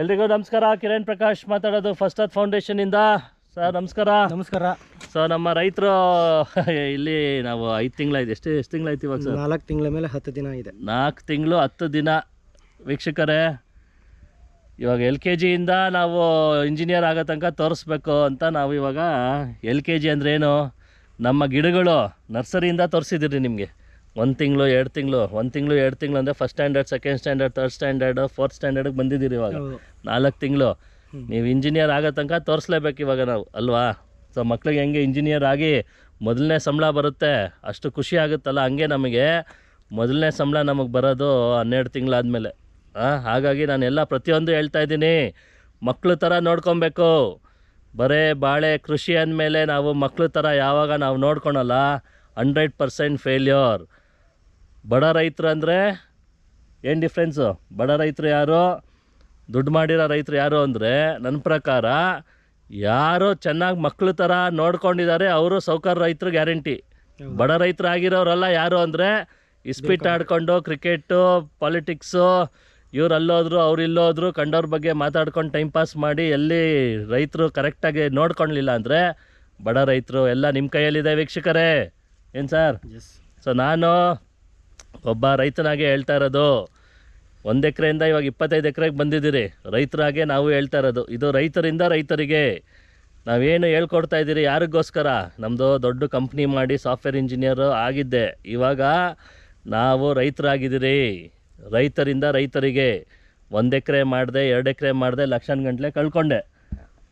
ಎಲ್ರಿಗೂ ನಮಸ್ಕಾರ. ಕಿರಣ್ ಪ್ರಕಾಶ್ ಮಾತಾಡೋದು ಫಸ್ಟ್ ಅತ್ ಫೌಂಡೇಶನಿಂದ ಸರ್ ನಮಸ್ಕಾರ. ನಮಸ್ಕಾರ. ಸೊ ನಮ್ಮ ರೈತರು ಇಲ್ಲಿ ನಾವು ಐದು ತಿಂಗಳಾಯ್ತು. ಎಷ್ಟು ಎಷ್ಟು ತಿಂಗಳಾಯ್ತು ಇವಾಗ ಸರ್? ನಾಲ್ಕು ತಿಂಗಳ ಮೇಲೆ ಹತ್ತು ದಿನ ಇದೆ. ನಾಲ್ಕು ತಿಂಗಳು ಹತ್ತು ದಿನ. ವೀಕ್ಷಕರೇ ಇವಾಗ ಎಲ್ ಕೆ ಜಿಯಿಂದ ನಾವು ಇಂಜಿನಿಯರ್ ಆಗೋ ತನಕ ತೋರಿಸ್ಬೇಕು ಅಂತ ನಾವು ಇವಾಗ ಎಲ್ ಕೆ ಜಿ ಅಂದ್ರೇನು ನಮ್ಮ ಗಿಡಗಳು ನರ್ಸರಿಯಿಂದ ತೋರಿಸಿದ್ದೀರಿ ನಿಮಗೆ. ಒಂದು ತಿಂಗಳು ಎರಡು ತಿಂಗಳು ಒಂದು ತಿಂಗಳು ಎರಡು ತಿಂಗಳು ಅಂದರೆ first standard second standard third standard fourth standard ಬಂದಿದ್ದೀರಿ ಇವಾಗ. ನಾಲ್ಕು ತಿಂಗಳು. ನೀವು ಇಂಜಿನಿಯರ್ ಆಗೋ ತನಕ ತೋರಿಸ್ಲೇಬೇಕು ಇವಾಗ ನಾವು ಅಲ್ವಾ? ಸೊ ಮಕ್ಳಿಗೆ ಹೆಂಗೆ ಇಂಜಿನಿಯರ್ ಆಗಿ ಮೊದಲನೇ ಸಂಬಳ ಬರುತ್ತೆ ಅಷ್ಟು ಖುಷಿ ಆಗುತ್ತಲ್ಲ ಹಂಗೆ ನಮಗೆ. ಮೊದಲನೇ ಸಂಬಳ ನಮಗೆ ಬರೋದು ಹನ್ನೆರಡು ತಿಂಗಳಾದಮೇಲೆ. ಹಾಗಾಗಿ ನಾನು ಎಲ್ಲ ಪ್ರತಿಯೊಂದು ಹೇಳ್ತಾ ಇದ್ದೀನಿ. ಮಕ್ಳ ಥರ ನೋಡ್ಕೊಬೇಕು. ಬರೇ ಬಾಳೆ ಕೃಷಿ ಅಂದಮೇಲೆ ನಾವು ಮಕ್ಳ ಥರ ಯಾವಾಗ ನಾವು ನೋಡ್ಕೊಳಲ್ಲ. ಹಂಡ್ರೆಡ್ ಪರ್ಸೆಂಟ್ ಫೇಲ್ಯೂರ್ ಬಡ ರೈತರು ಅಂದರೆ ಏನು ಡಿಫ್ರೆನ್ಸು ಬಡ ರೈತರು ಯಾರು? ದುಡ್ಡು ಮಾಡಿರೋ ರೈತರು ಯಾರು ಅಂದರೆ ನನ್ನ ಪ್ರಕಾರ ಯಾರು ಚೆನ್ನಾಗಿ ಮಕ್ಕಳ ಥರ ನೋಡ್ಕೊಂಡಿದ್ದಾರೆ ಅವರು ಸೌಕರ್ ರೈತರು ಗ್ಯಾರಂಟಿ. ಬಡ ರೈತರು ಆಗಿರೋರೆಲ್ಲ ಯಾರು ಅಂದರೆ ಇಸ್ಪಿಟ್ ಆಡ್ಕೊಂಡು ಕ್ರಿಕೆಟು ಪಾಲಿಟಿಕ್ಸು ಇವ್ರು ಅಲ್ಲೋದ್ರು ಅವ್ರು ಇಲ್ಲೋದ್ರು ಕಂಡವ್ರ ಬಗ್ಗೆ ಮಾತಾಡ್ಕೊಂಡು ಟೈಮ್ ಪಾಸ್ ಮಾಡಿ ಎಲ್ಲಿ ರೈತರು ಕರೆಕ್ಟಾಗಿ ನೋಡ್ಕೊಳ್ಲಿಲ್ಲ ಅಂದರೆ ಬಡ ರೈತರು ಎಲ್ಲ ನಿಮ್ಮ ಕೈಯಲ್ಲಿದೆ ವೀಕ್ಷಕರೇ. ಏನು ಸರ್? ಸೊ ನಾನು ಒಬ್ಬ ರೈತನಾಗೆ ಹೇಳ್ತಾ ಇರೋದು, ಒಂದು ಎಕರೆಯಿಂದ ಇವಾಗ ಇಪ್ಪತ್ತೈದು ಎಕರೆಗೆ ಬಂದಿದ್ದೀರಿ, ರೈತರಾಗೆ ನಾವು ಹೇಳ್ತಾ ಇರೋದು. ಇದು ರೈತರಿಂದ ರೈತರಿಗೆ. ನಾವೇನು ಹೇಳ್ಕೊಡ್ತಾ ಇದ್ದೀರಿ, ಯಾರಿಗೋಸ್ಕರ? ನಮ್ಮದು ದೊಡ್ಡ ಕಂಪ್ನಿ ಮಾಡಿ ಸಾಫ್ಟ್ವೇರ್ ಇಂಜಿನಿಯರು ಆಗಿದ್ದೆ. ಇವಾಗ ನಾವು ರೈತರಾಗಿದ್ದೀರಿ. ರೈತರಿಂದ ರೈತರಿಗೆ ಒಂದು ಎಕರೆ ಮಾಡಿದೆ, ಎರಡು ಎಕರೆ ಮಾಡಿದೆ, ಲಕ್ಷಾನ್ ಗಂಟಲೆ ಕಳ್ಕೊಂಡೆ.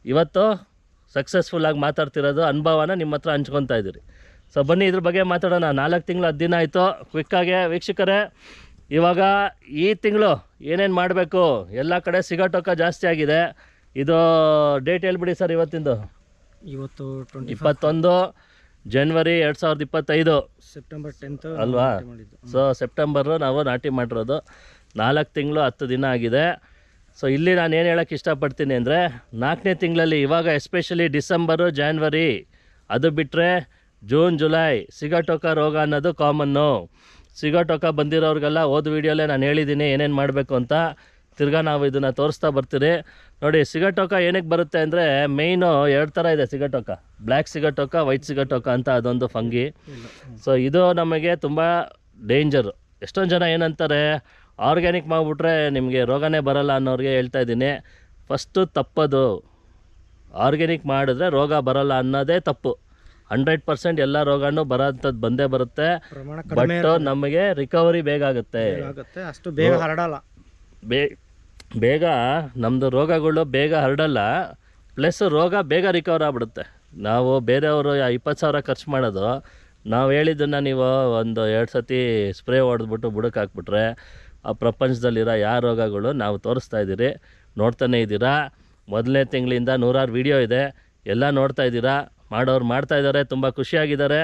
ಇವತ್ತು ಸಕ್ಸಸ್ಫುಲ್ಲಾಗಿ ಮಾತಾಡ್ತಿರೋದು ಅನುಭವನ ನಿಮ್ಮ ಹತ್ರ ಹಂಚ್ಕೊತಾ ಇದ್ದೀರಿ. ಸೊ ಬನ್ನಿ ಇದ್ರ ಬಗ್ಗೆ ಮಾತಾಡೋಣ. ನಾಲ್ಕು ತಿಂಗಳು ಹತ್ತು ದಿನ ಆಯಿತು. ಕ್ವಿಕ್ಕಾಗೆ ವೀಕ್ಷಕರೇ ಇವಾಗ ಈ ತಿಂಗಳು ಏನೇನು ಮಾಡಬೇಕು? ಎಲ್ಲ ಕಡೆ ಸಿಗಟೋಕ ಜಾಸ್ತಿ ಆಗಿದೆ. ಇದು ಡೇಟ್ ಹೇಳ್ಬಿಡಿ ಸರ್ ಇವತ್ತಿಂದು. ಇವತ್ತು ಟ್ವೆಂಟಿ ಇಪ್ಪತ್ತೊಂದು ಜನ್ವರಿ ಎರಡು ಸಾವಿರದ ಇಪ್ಪತ್ತೈದು. ಸೆಪ್ಟೆಂಬರ್ ಟೆಂತ್ ಅಲ್ವಾ? ಸೊ ಸೆಪ್ಟೆಂಬರು ನಾವು ನಾಟಿ ಮಾಡಿರೋದು. ನಾಲ್ಕು ತಿಂಗಳು ಹತ್ತು ದಿನ ಆಗಿದೆ. ಸೊ ಇಲ್ಲಿ ನಾನು ಏನು ಹೇಳೋಕ್ಕೆ ಇಷ್ಟಪಡ್ತೀನಿ ಅಂದರೆ ನಾಲ್ಕನೇ ತಿಂಗಳಲ್ಲಿ ಇವಾಗ ಎಸ್ಪೆಷಲಿ ಡಿಸೆಂಬರು ಜಾನ್ವರಿ ಅದು ಬಿಟ್ಟರೆ ಜೂನ್, ಜುಲೈ ಸಿಗಟೋಕ ರೋಗ ಅನ್ನೋದು ಕಾಮನ್ನು ಸಿಗಟೋಕ ಬಂದಿರೋರಿಗೆಲ್ಲ ಓದ್ ವೀಡಿಯೋಲೇ ನಾನು ಹೇಳಿದ್ದೀನಿ ಏನೇನು ಮಾಡಬೇಕು ಅಂತ. ತಿರ್ಗಾ ನಾವು ಇದನ್ನು ತೋರಿಸ್ತಾ ಬರ್ತೀರಿ. ನೋಡಿ ಸಿಗಟೋಕ ಏನಕ್ಕೆ ಬರುತ್ತೆ ಅಂದರೆ ಮೇಯ್ನು ಎರಡು ಥರ ಇದೆ ಸಿಗಟೋಕ ಬ್ಲ್ಯಾಕ್ ಸಿಗಟೋಕ ವೈಟ್ ಸಿಗಟೋಕ ಅಂತ ಅದೊಂದು ಫಂಗಿ. ಸೊ ಇದು ನಮಗೆ ತುಂಬ ಡೇಂಜರು ಎಷ್ಟೊಂದು ಜನ ಏನಂತಾರೆ ಆರ್ಗ್ಯಾನಿಕ್ ಮಾಡಿಬಿಟ್ರೆ ನಿಮಗೆ ರೋಗನೇ ಬರಲ್ಲ ಅನ್ನೋರಿಗೆ ಹೇಳ್ತಾ ಇದ್ದೀನಿ. ಫಸ್ಟು ತಪ್ಪದು. ಆರ್ಗ್ಯಾನಿಕ್ ಮಾಡಿದ್ರೆ ರೋಗ ಬರಲ್ಲ ಅನ್ನೋದೇ ತಪ್ಪು. ಹಂಡ್ರೆಡ್ ಪರ್ಸೆಂಟ್ ಎಲ್ಲ ರೋಗನೂ ಬರೋಂಥದ್ದು ಬಂದೇ ಬರುತ್ತೆ. ಬಟ್ ನಮಗೆ ರಿಕವರಿ ಬೇಗ ಆಗುತ್ತೆ. ಆಗುತ್ತೆ. ಅಷ್ಟು ಬೇಗ ಹರಡಲ್ಲ. ಬೇ ಬೇಗ ನಮ್ಮದು ರೋಗಗಳು ಬೇಗ ಹರಡಲ್ಲ. ಪ್ಲಸ್ ರೋಗ ಬೇಗ ರಿಕವರ್ ಆಗ್ಬಿಡುತ್ತೆ. ನಾವು ಬೇರೆಯವರು ಇಪ್ಪತ್ತು ಸಾವಿರ ಖರ್ಚು ಮಾಡೋದು. ನಾವು ಹೇಳಿದ್ದನ್ನು ನೀವು ಒಂದು ಎರಡು ಸತಿ ಸ್ಪ್ರೇ ಹೊಡೆದ್ಬಿಟ್ಟು ಬುಡಕ್ಕೆ ಹಾಕ್ಬಿಟ್ರೆ ಆ ಪ್ರಪಂಚದಲ್ಲಿರೋ ಯಾವ ರೋಗಗಳು ನಾವು ತೋರಿಸ್ತಾ ಇದ್ದೀರಿ. ನೋಡ್ತಾನೆ ಇದ್ದೀರಾ. ಮೊದಲನೇ ತಿಂಗಳಿಂದ ನೂರಾರು ವಿಡಿಯೋ ಇದೆ. ಎಲ್ಲ ನೋಡ್ತಾ ಇದ್ದೀರಾ. ಮಾಡೋರು ಮಾಡ್ತಾ ಇದ್ದಾರೆ ತುಂಬ ಖುಷಿಯಾಗಿದ್ದಾರೆ.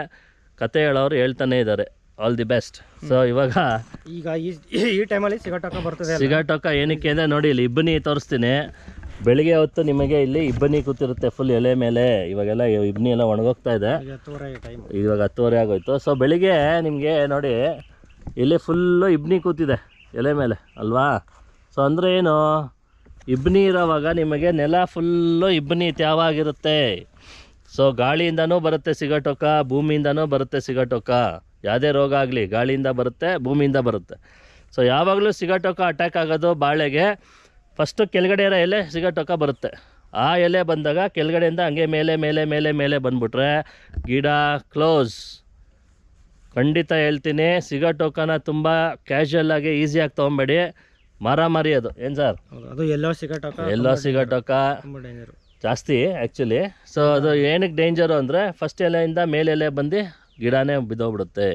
ಕತೆ ಹೇಳೋರು ಹೇಳ್ತಾನೆ ಇದ್ದಾರೆ. ಆಲ್ ದಿ ಬೆಸ್ಟ್ ಸೊ ಇವಾಗ ಈಗ ಈ ಟೈಮಲ್ಲಿ ಸಿಗಟೋಕ ಬರ್ತದೆ ಸಿಗಟೋಕ ಏನಕ್ಕೆ ಅಂದರೆ ನೋಡಿ ಇಲ್ಲಿ ಇಬ್ಬನಿ ತೋರಿಸ್ತೀನಿ. ಬೆಳಿಗ್ಗೆ ಹೊತ್ತು ನಿಮಗೆ ಇಲ್ಲಿ ಇಬ್ಬನಿ ಕೂತಿರುತ್ತೆ ಫುಲ್ ಎಲೆ ಮೇಲೆ. ಇವಾಗೆಲ್ಲ ಇಬ್ಬನಿ ಎಲ್ಲ ಒಣಗೋಗ್ತಾ ಇದೆ. ಇವಾಗ ಹತ್ತುವರೆ ಆಗೋಯ್ತು. ಸೊ ಬೆಳಿಗ್ಗೆ ನಿಮಗೆ ನೋಡಿ ಇಲ್ಲಿ ಫುಲ್ಲು ಇಬ್ಬನಿ ಕೂತಿದೆ ಎಲೆ ಮೇಲೆ ಅಲ್ವಾ? ಸೊ ಅಂದರೆ ಏನು? ಇಬ್ಬನಿ ಇರೋವಾಗ ನಿಮಗೆ ನೆಲ ಫುಲ್ಲು ಇಬ್ಬನಿ ತ್ಯಾವಾಗಿರುತ್ತೆ ಸೊ ಗಾಳಿಯಿಂದನೂ ಬರುತ್ತೆ ಸಿಗಟೋಕ ಭೂಮಿಯಿಂದನೂ ಬರುತ್ತೆ ಸಿಗಟೋಕ ಯಾವುದೇ ರೋಗ ಆಗಲಿ ಗಾಳಿಯಿಂದ ಬರುತ್ತೆ ಭೂಮಿಯಿಂದ ಬರುತ್ತೆ. ಸೊ ಯಾವಾಗಲೂ ಸಿಗಟೋಕ ಅಟ್ಯಾಕ್ ಆಗೋದು ಬಾಳೆಗೆ. ಫಸ್ಟು ಕೆಳಗಡೆ ಇರೋ ಎಲೆ ಸಿಗಟೋಕ ಬರುತ್ತೆ. ಆ ಎಲೆ ಬಂದಾಗ ಕೆಳಗಡೆಯಿಂದ ಹಂಗೆ ಮೇಲೆ ಮೇಲೆ ಮೇಲೆ ಮೇಲೆ ಬಂದುಬಿಟ್ರೆ ಗಿಡ ಕ್ಲೋಸ್ ಖಂಡಿತ ಹೇಳ್ತೀನಿ ಸಿಗಟೋಕನ ತುಂಬ ಕ್ಯಾಶುಯಲ್ ಆಗಿ ಈಸಿಯಾಗಿ ತೊಗೊಬೇಡಿ. ಮರಿ ಅದು ಏನು ಸರ್? ಅದು ಎಲ್ಲೋ ಸಿಗಟೋಕ ಎಲ್ಲೋ ಸಿಗಟೋಕ ತುಂಬ ಡೇಂಜರು ಜಾಸ್ತಿ ಆ್ಯಕ್ಚುಲಿ ಸೊ ಅದು ಏನಕ್ಕೆ ಡೇಂಜರು ಅಂದರೆ ಫಸ್ಟ್ ಎಲೆಯಿಂದ ಮೇಲೆ ಎಲೆ ಬಂದು ಗಿಡನೇ ಬಿದ್ದೋಗ್ಬಿಡುತ್ತೆ.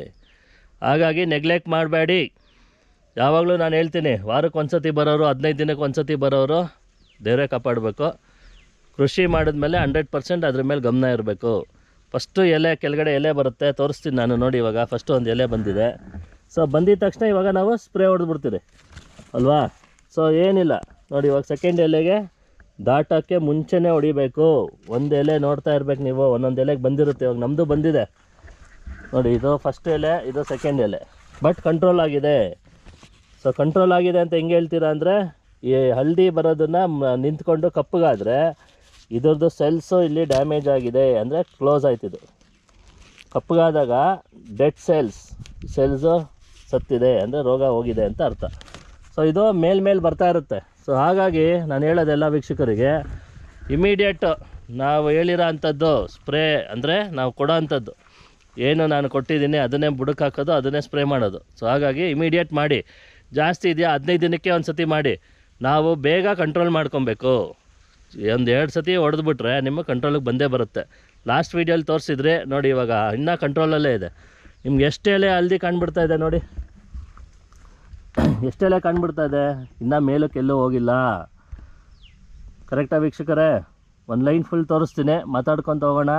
ಹಾಗಾಗಿ ನೆಗ್ಲೆಕ್ಟ್ ಮಾಡಬೇಡಿ. ಯಾವಾಗಲೂ ನಾನು ಹೇಳ್ತೀನಿ ವಾರಕ್ಕೆ ಒಂದ್ಸತಿ ಬರೋರು ಹದಿನೈದು ದಿನಕ್ಕೆ ಒಂದು ಸತಿ ಬರೋರು ದೇವರೇ ಕಾಪಾಡಬೇಕು. ಕೃಷಿ ಮಾಡಿದ್ಮೇಲೆ ಹಂಡ್ರೆಡ್ ಪರ್ಸೆಂಟ್ ಅದ್ರ ಮೇಲೆ ಗಮನ ಇರಬೇಕು. ಫಸ್ಟು ಎಲೆ ಕೆಳಗಡೆ ಎಲೆ ಬರುತ್ತೆ ತೋರಿಸ್ತೀನಿ ನಾನು ನೋಡಿ ಇವಾಗ ಫಸ್ಟು ಒಂದು ಎಲೆ ಬಂದಿದೆ. ಸೊ ಬಂದಿದ ತಕ್ಷಣ ಇವಾಗ ನಾವು ಸ್ಪ್ರೇ ಹೊಡೆದ್ಬಿಡ್ತೀರಿ ಅಲ್ವಾ? ಸೊ ಏನಿಲ್ಲ. ನೋಡಿ ಇವಾಗ ಸೆಕೆಂಡ್ ಎಲೆಗೆ ದಾಟೋಕ್ಕೆ ಮುಂಚೆನೇ ಹೊಡಿಬೇಕು. ಒಂದು ಎಲೆ ನೋಡ್ತಾ ಇರ್ಬೇಕು ನೀವು, ಒಂದೊಂದು ಎಲೆಗೆ ಬಂದಿರುತ್ತೆ, ಇವಾಗ ನಮ್ಮದು ಬಂದಿದೆ. ನೋಡಿ, ಇದು ಫಸ್ಟ್ ಎಲೆ, ಇದು ಸೆಕೆಂಡ್ ಎಲೆ. ಬಟ್ ಕಂಟ್ರೋಲ್ ಆಗಿದೆ. ಸೊ ಕಂಟ್ರೋಲ್ ಆಗಿದೆ ಅಂತ ಹೆಂಗೆ ಹೇಳ್ತೀರಾ ಅಂದರೆ, ಈ ಹಳದಿ ಬರೋದನ್ನ ನಿಂತ್ಕೊಂಡು ಕಪ್ಪಗಾದರೆ, ಇದ್ರದ್ದು ಸೆಲ್ಸು ಇಲ್ಲಿ ಡ್ಯಾಮೇಜ್ ಆಗಿದೆ ಅಂದರೆ ಕ್ಲೋಸ್ ಆಯ್ತಿದು ಕಪ್ಪಗಾದಾಗ ಡೆಡ್ ಸೆಲ್ಸ್ ಸೆಲ್ಸು ಸತ್ತಿದೆ ಅಂದರೆ ರೋಗ ಹೋಗಿದೆ ಅಂತ ಅರ್ಥ. ಸೊ ಇದು ಮೇಲ್ಮೇಲೆ ಬರ್ತಾ ಇರುತ್ತೆ. ಸೊ ಹಾಗಾಗಿ ನಾನು ಹೇಳೋದೆಲ್ಲ ವೀಕ್ಷಕರಿಗೆ ಇಮಿಡಿಯೇಟ್ ನಾವು ಹೇಳಿರೋ ಅಂಥದ್ದು ಸ್ಪ್ರೇ ಅಂದರೆ ನಾವು ಕೊಡೋ ಅಂಥದ್ದು ಏನು ನಾನು ಕೊಟ್ಟಿದ್ದೀನಿ, ಅದನ್ನೇ ಬುಡಕ್ಕೆ ಹಾಕೋದು, ಅದನ್ನೇ ಸ್ಪ್ರೇ ಮಾಡೋದು. ಸೊ ಹಾಗಾಗಿ ಇಮಿಡಿಯೇಟ್ ಮಾಡಿ. ಜಾಸ್ತಿ ಇದೆಯಾ? ಹದಿನೈದು ದಿನಕ್ಕೆ ಒಂದು ಸತಿ ಮಾಡಿ. ನಾವು ಬೇಗ ಕಂಟ್ರೋಲ್ ಮಾಡ್ಕೊಬೇಕು. ಒಂದು ಎರಡು ಸತಿ ಹೊಡೆದ್ಬಿಟ್ರೆ ನಿಮ್ಮ ಕಂಟ್ರೋಲಿಗೆ ಬಂದೇ ಬರುತ್ತೆ. ಲಾಸ್ಟ್ ವೀಡಿಯೋಲಿ ತೋರಿಸಿದ್ರೆ ನೋಡಿ ಇವಾಗ, ಇನ್ನೂ ಕಂಟ್ರೋಲಲ್ಲೇ ಇದೆ. ನಿಮ್ಗೆ ಎಷ್ಟೇ ಅಲ್ಲಿ ಕಾಣ್ಬಿಡ್ತಾ ಇದೆ ನೋಡಿ. ಎಷ್ಟು ಎಲೆ ಕಾಣ್ಬಿಡ್ತಾ ಇದೆ? ಇನ್ನೂ ಮೇಲಕ್ಕೆ ಎಲ್ಲೂ ಹೋಗಿಲ್ಲ. ಕರೆಕ್ಟಾಗಿ ವೀಕ್ಷಕರೇ? ಒಂದು ಲೈನ್ ಫುಲ್ ತೋರಿಸ್ತೀನಿ. ಮಾತಾಡ್ಕೊತ ಹೋಗೋಣ.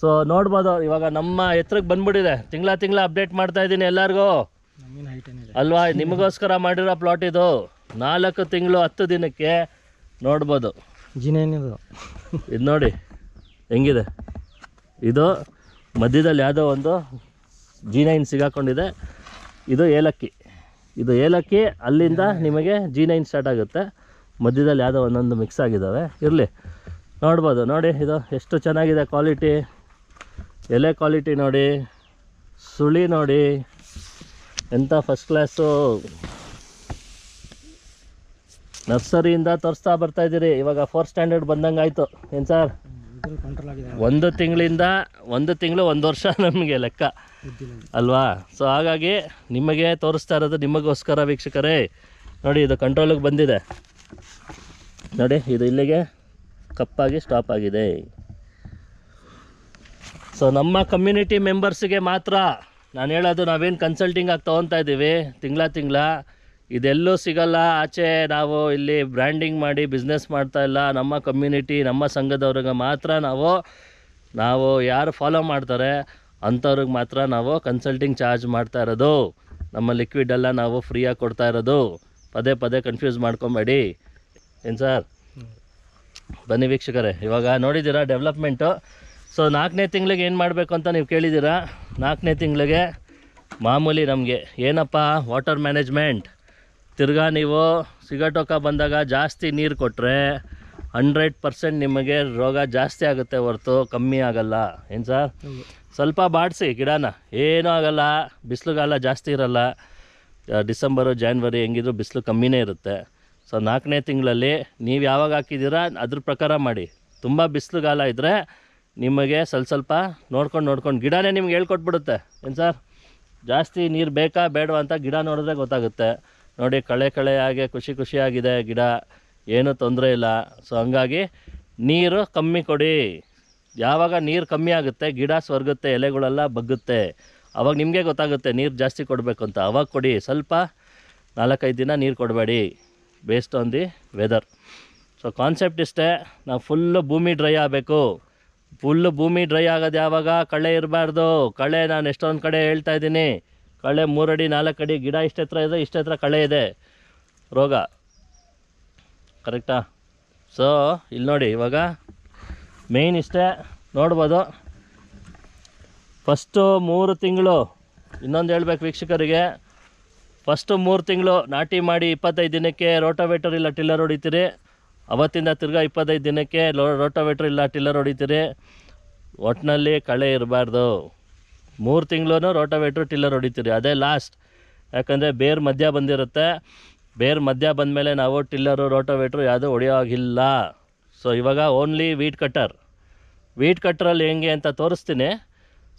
ಸೊ ನೋಡ್ಬೋದು ಇವಾಗ ನಮ್ಮ ಎತ್ತರಕ್ಕೆ ಬಂದ್ಬಿಟ್ಟಿದೆ. ತಿಂಗಳ ತಿಂಗಳ ಅಪ್ಡೇಟ್ ಮಾಡ್ತಾ ಇದ್ದೀನಿ ಎಲ್ಲರಿಗೂ. ಅಲ್ವಾ? ನಿಮಗೋಸ್ಕರ ಮಾಡಿರೋ ಪ್ಲಾಟ್ ಇದು. ನಾಲ್ಕು ತಿಂಗಳು ಹತ್ತು ದಿನಕ್ಕೆ ನೋಡ್ಬೋದು. ಜಿನೇನಿದು ಇದು ನೋಡಿ ಹೆಂಗಿದೆ? ಇದು ಮಧ್ಯದಲ್ಲಿ ಯಾವುದೋ ಒಂದು ಜಿ ನೈನ್ ಸಿಗಾಕೊಂಡಿದೆ. ಇದು ಏಲಕ್ಕಿ. ಇದು ಏಲಕ್ಕಿ ಅಲ್ಲಿಂದ ನಿಮಗೆ ಜಿ ನೈನ್ ಸ್ಟಾರ್ಟ್ ಆಗುತ್ತೆ. ಮಧ್ಯದಲ್ಲಿ ಯಾವುದೋ ಒಂದೊಂದು ಮಿಕ್ಸ್ ಆಗಿದ್ದಾವೆ ಇರಲಿ ನೋಡ್ಬೋದು. ನೋಡಿ ಇದು ಎಷ್ಟು ಚೆನ್ನಾಗಿದೆ ಕ್ವಾಲಿಟಿ ಎಲೆ ಕ್ವಾಲಿಟಿ ನೋಡಿ ಸುಳಿ ನೋಡಿ ಎಂಥ ಫಸ್ಟ್ ಕ್ಲಾಸು ನರ್ಸರಿಯಿಂದ ತೋರಿಸ್ತಾ ಬರ್ತಾ ಇದ್ದೀರಿ. ಇವಾಗ ಫೋರ್ತ್ ಸ್ಟ್ಯಾಂಡರ್ಡ್ ಬಂದಂಗೆ ಆಯಿತು ಏನು ಸರ್ ಒಂದು ತಿಂಗಳಿಂದ ಒಂದು ತಿಂಗಳು ಒಂದು ವರ್ಷ ನಮಗೆ ಲೆಕ್ಕ. ಅಲ್ವಾ? ಸೊ ಹಾಗಾಗಿ ನಿಮಗೆ ತೋರಿಸ್ತಾ ಇರೋದು ನಿಮಗೋಸ್ಕರ ವೀಕ್ಷಕರೇ. ನೋಡಿ ಇದು ಕಂಟ್ರೋಲಿಗೆ ಬಂದಿದೆ. ನೋಡಿ ಇದು ಇಲ್ಲಿಗೆ ಕಪ್ಪಾಗಿ ಸ್ಟಾಪ್ ಆಗಿದೆ. ಸೊ ನಮ್ಮ ಕಮ್ಯುನಿಟಿ ಮೆಂಬರ್ಸಿಗೆ ಮಾತ್ರ ನಾನು ಹೇಳೋದು ನಾವೇನು ಕನ್ಸಲ್ಟಿಂಗ್ ಆಗಿ ತೊಗೊತಾ ಇದ್ದೀವಿ. ತಿಂಗಳ ತಿಂಗಳ ಇದೆಲ್ಲೂ ಸಿಗಲ್ಲ. ಆಚೆ ನಾವು ಇಲ್ಲಿ ಬ್ರ್ಯಾಂಡಿಂಗ್ ಮಾಡಿ ಬಿಸ್ನೆಸ್ ಮಾಡ್ತಾ ಇಲ್ಲ. ನಮ್ಮ ಕಮ್ಯುನಿಟಿ ನಮ್ಮ ಸಂಘದವ್ರಿಗೆ ಮಾತ್ರ ನಾವು ನಾವು ಯಾರು ಫಾಲೋ ಮಾಡ್ತಾರೆ ಅಂಥವ್ರಿಗೆ ಮಾತ್ರ ನಾವು ಕನ್ಸಲ್ಟಿಂಗ್ ಚಾರ್ಜ್ ಮಾಡ್ತಾ ಇರೋದು. ನಮ್ಮ ಲಿಕ್ವಿಡ್ ಎಲ್ಲ ನಾವು ಫ್ರೀಯಾಗಿ ಕೊಡ್ತಾ ಇರೋದು. ಪದೇ ಪದೇ ಕನ್ಫ್ಯೂಸ್ ಮಾಡ್ಕೊಬೇಡಿ. ಏನು ಸರ್ ಬನ್ನಿ ವೀಕ್ಷಕರೇ, ಇವಾಗ ನೋಡಿದ್ದೀರಾ ಡೆವಲಪ್ಮೆಂಟು ಸೊ ನಾಲ್ಕನೇ ತಿಂಗಳಿಗೆ ಏನು ಮಾಡಬೇಕು ಅಂತ ನೀವು ಕೇಳಿದ್ದೀರಾ? ನಾಲ್ಕನೇ ತಿಂಗಳಿಗೆ ಮಾಮೂಲಿ ನಮಗೆ ಏನಪ್ಪ? ವಾಟರ್ ಮ್ಯಾನೇಜ್ಮೆಂಟ್ ತಿರ್ಗಾ ನೀವು ಸಿಗಟೋಕ ಬಂದಾಗ ಜಾಸ್ತಿ ನೀರು ಕೊಟ್ಟರೆ ಹಂಡ್ರೆಡ್ ಪರ್ಸೆಂಟ್ ನಿಮಗೆ ರೋಗ ಜಾಸ್ತಿ ಆಗುತ್ತೆ ಹೊರತು ಕಮ್ಮಿ ಆಗಲ್ಲ. ಏನು ಸರ್? ಸ್ವಲ್ಪ ಬಾಡಿಸಿ ಗಿಡನ. ಏನೂ ಆಗಲ್ಲ ಬಿಸಿಲುಗಾಲ ಜಾಸ್ತಿ ಇರಲ್ಲ. ಡಿಸೆಂಬರು ಜಾನ್ವರಿ ಹೆಂಗಿದ್ರು ಬಿಸಿಲು ಕಮ್ಮಿನೇ ಇರುತ್ತೆ. ಸೊ ನಾಲ್ಕನೇ ತಿಂಗಳಲ್ಲಿ ನೀವು ಯಾವಾಗ ಹಾಕಿದ್ದೀರಾ ಅದ್ರ ಪ್ರಕಾರ ಮಾಡಿ. ತುಂಬ ಬಿಸಿಲುಗಾಲ ಇದ್ದರೆ ನಿಮಗೆ ಸ್ವಲ್ಪ ಸ್ವಲ್ಪ ನೋಡ್ಕೊಂಡು ನೋಡ್ಕೊಂಡು ಗಿಡನೇ ನಿಮ್ಗೆ ಹೇಳ್ಕೊಟ್ಬಿಡುತ್ತೆ. ಏನು ಸರ್? ಜಾಸ್ತಿ ನೀರು ಬೇಕಾ ಬೇಡವಾ ಅಂತ ಗಿಡ ನೋಡಿದ್ರೆ ಗೊತ್ತಾಗುತ್ತೆ. ನೋಡಿ ಕಳೆ ಕಳೆ ಆಗಿ ಖುಷಿ ಖುಷಿಯಾಗಿದೆ ಗಿಡ, ಏನೂ ತೊಂದರೆ ಇಲ್ಲ. ಸೊ ಹಂಗಾಗಿ ನೀರು ಕಮ್ಮಿ ಕೊಡಿ. ಯಾವಾಗ ನೀರು ಕಮ್ಮಿ ಆಗುತ್ತೆ, ಗಿಡ ಸ್ವರ್ಗುತ್ತೆ, ಎಲೆಗಳೆಲ್ಲ ಬಗ್ಗುತ್ತೆ, ಅವಾಗ ನಿಮಗೆ ಗೊತ್ತಾಗುತ್ತೆ ನೀರು ಜಾಸ್ತಿ ಕೊಡಬೇಕು ಅಂತ. ಅವಾಗ ಕೊಡಿ. ಸ್ವಲ್ಪ ನಾಲ್ಕೈದು ದಿನ ನೀರು ಕೊಡಬೇಡಿ based on the weather so concept ಇಷ್ಟೇ. ನಾವು ಫುಲ್ಲು ಭೂಮಿ ಡ್ರೈ ಆಗಬೇಕು. ಫುಲ್ಲು ಭೂಮಿ ಡ್ರೈ ಆಗೋದು ಯಾವಾಗ? ಕಳೆ ಇರಬಾರ್ದು. ಕಳೆ ನಾನು ಎಷ್ಟೊಂದು ಕಡೆ ಹೇಳ್ತಾ ಇದ್ದೀನಿ. ಕಳೆ ಮೂರಡಿ ಅಡಿ ಗಿಡ ಇಷ್ಟೆತ್ರ ಇದೆ, ಇಷ್ಟೆತ್ರ ಕಳೆ ಇದೆ. ರೋಗ. ಕರೆಕ್ಟಾ? ಸೊ ಇಲ್ಲಿ ನೋಡಿ, ಇವಾಗ ಮೇಯ್ನ್ ಇಷ್ಟೇ. ನೋಡ್ಬೋದು. ಫಸ್ಟು ಮೂರು ತಿಂಗಳು, ಇನ್ನೊಂದು ಹೇಳ್ಬೇಕು ವೀಕ್ಷಕರಿಗೆ. ಫಸ್ಟು ಮೂರು ತಿಂಗಳು, ನಾಟಿ ಮಾಡಿ ಇಪ್ಪತ್ತೈದು ದಿನಕ್ಕೆ ರೋಟೋವೇಟರ್ ಇಲ್ಲ ಟಿಲ್ಲರ್ ಹೊಡಿತೀರಿ. ಅವತ್ತಿಂದ ತಿರ್ಗಾ ಇಪ್ಪತ್ತೈದು ದಿನಕ್ಕೆ ರೋಟೋವೇಟರ್ ಇಲ್ಲ ಟಿಲ್ಲರ್ ಹೊಡಿತೀರಿ. ಒಟ್ಟಿನಲ್ಲಿ ಕಳೆ ಇರಬಾರ್ದು. ಮೂರು ತಿಂಗಳೂ ರೋಟೋವೇಟ್ರು ಟಿಲ್ಲರ್ ಹೊಡಿತೀರಿ. ಅದೇ ಲಾಸ್ಟ್ ಯಾಕಂದರೆ ಬೇರ್ ಮಧ್ಯ ಬಂದಿರುತ್ತೆ. ಬೇರ್ ಮಧ್ಯ ಬಂದಮೇಲೆ ನಾವು ಟಿಲ್ಲರು, ರೋಟೋವೇಟ್ರು ಯಾವುದೂ ಹೊಡೆಯೋಗಿಲ್ಲ. ಸೊ ಇವಾಗ ಓನ್ಲಿ ವೀಟ್ ಕಟ್ಟರ್ ವೀಟ್ ಕಟ್ಟರಲ್ಲಿ ಹೆಂಗೆ ಅಂತ ತೋರಿಸ್ತೀನಿ.